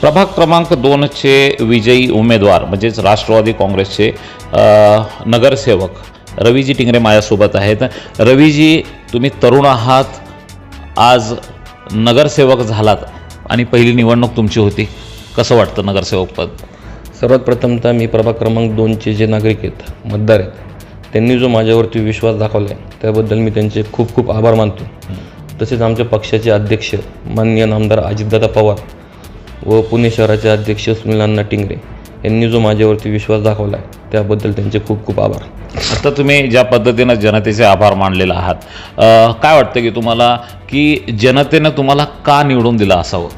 प्रभाग क्रमांक दोनचे विजयी उमेदवार म्हणजेच राष्ट्रवादी काँग्रेसचे नगरसेवक रवीजी टिंगरे माझ्यासोबत आहेत. रवीजी तुम्ही तरुण आहात. आज नगरसेवक झालात आणि पहिली निवडणूक तुमची होती. कसं वाटतं नगरसेवक पद? सर्वात प्रथमतः मी प्रभाग क्रमांक दोनचे जे नागरिक आहेत मतदार आहेत त्यांनी जो माझ्यावरती विश्वास दाखवला आहे त्याबद्दल मी त्यांचे खूप खूप आभार मानतो. तसेच आमच्या पक्षाचे अध्यक्ष माननीय नामदार अजितदादा पवार व पुणे शहराचे अध्यक्ष सुनील अण्णा टिंगरे यांनी जो माझ्यावरती विश्वास दाखवला आहे त्याबद्दल त्यांचे खूप खूप आभार. आता तुम्ही ज्या पद्धतीनं जनतेचे आभार मानलेले आहात काय वाटतं की तुम्हाला की जनतेनं तुम्हाला का निवडून दिलं असावं?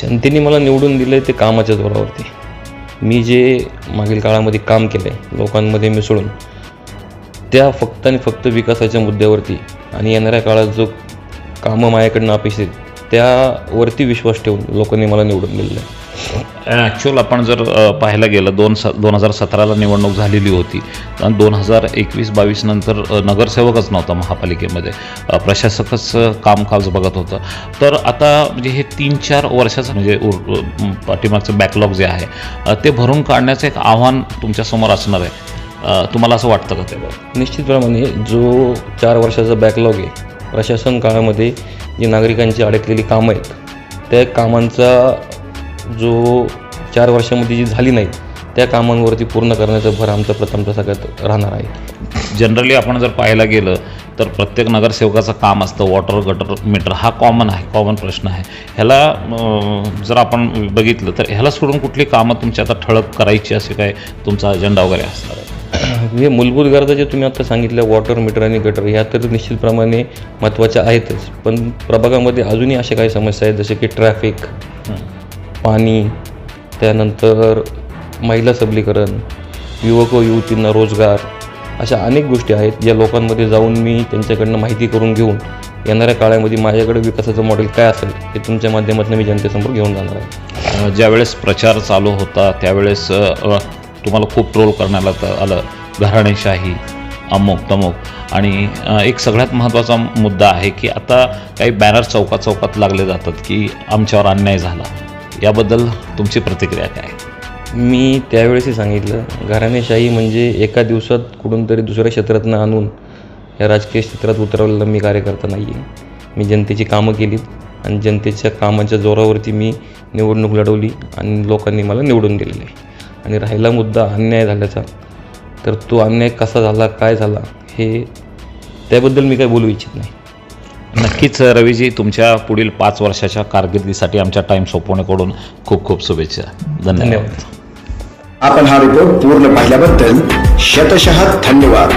जनतेने मला निवडून दिलं ते कामाच्या जोरावरती मी जे मागील काळामध्ये काम केलं आहे लोकांमध्ये मिसळून त्या फक्त आणि फक्त विकासाच्या मुद्द्यावरती आणि येणाऱ्या काळात जो कामं माझ्याकडनं अपेक्षित त्यावरती विश्वास ठेवून लोकांनी मला निवडून दिलेलं आहे. ॲक्च्युअल आपण जर पाहायला गेलं दोन स दोन हजार सतराला निवडणूक झालेली होती. आणि दोन हजार एकवीस बावीस नंतर नगरसेवकच नव्हता महापालिकेमध्ये. प्रशासकच कामकाज बघत होतं. तर आता म्हणजे हे तीन चार वर्षाचं म्हणजे पाठीमागचं बॅकलॉग जे आहे ते भरून काढण्याचं एक आव्हान तुमच्यासमोर असणार आहे. तुम्हाला असं वाटतं का ते? निश्चितप्रमाणे जो चार वर्षाचा बॅकलॉग आहे प्रशासन काळामध्ये जी नागरिकांची अडकलेली कामं आहेत त्या कामांचा जो चार वर्षामध्ये जी झाली नाही त्या कामांवरती पूर्ण करण्याचा भर आमचा प्रथमतः सगळ्यात राहणार आहे. जनरली आपण जर पाहायला गेलं तर प्रत्येक नगरसेवकाचं काम असतं वॉटर गटर मीटर हा कॉमन आहे कॉमन प्रश्न आहे. ह्याला जर आपण बघितलं तर ह्याला सोडून कुठली कामं तुमची आता ठळक करायची असे काय तुमचा अजेंडा वगैरे असणार आहे? हे मूलभूत गरजा जे तुम्ही आता सांगितल्या वॉटर मीटर आणि गटर ह्या तर निश्चितप्रमाणे महत्त्वाच्या आहेतच. पण प्रभागामध्ये अजूनही अशा काही समस्या आहेत जसे की ट्रॅफिक पाणी त्यानंतर महिला सबलीकरण युवक व युवतींना रोजगार अशा अनेक गोष्टी आहेत. ज्या लोकांमध्ये जाऊन मी त्यांच्याकडनं माहिती करून घेऊन येणाऱ्या काळामध्ये माझ्याकडे विकासाचं मॉडेल काय असेल हे तुमच्या माध्यमातून मी जनतेसमोर घेऊन जाणार आहे. ज्यावेळेस प्रचार चालू होता त्यावेळेस तुम्हाला खूप ट्रोल करण्यात आलं- आलं. घराणेशाही अमुक तमुक. आणि एक सगळ्यात महत्त्वाचा मुद्दा आहे की आता काही बॅनर चौकात चौकात लागले जातात की आमच्यावर अन्याय झाला. याबद्दल तुमची प्रतिक्रिया काय? मी त्यावेळेसही सांगितलं घराणेशाही म्हणजे एका दिवसात कुठून तरी दुसऱ्या क्षेत्रातनं आणून या राजकीय क्षेत्रात उतरवलेला मी कार्यकर्ता नाही आहे मी जनतेची कामं केलीत आणि जनतेच्या कामाच्या जोरावरती मी निवडणूक लढवली आणि लोकांनी मला निवडून दिलेलं आहे. आणि राहिला मुद्दा अन्याय झाल्याचा. तर तो अन्याय कसा झाला काय झाला हे त्याबद्दल मी काही बोलू इच्छित नाही. नक्कीच रवीजी तुमच्या पुढील पाच वर्षाच्या कारकिर्दीसाठी आमच्या टाईम सोपवण्याकडून खूप खूप शुभेच्छा. धन्यवाद. धन्यवाद. आपण हा रिपोर्ट पूर्ण पाहिल्याबद्दल शतशः धन्यवाद.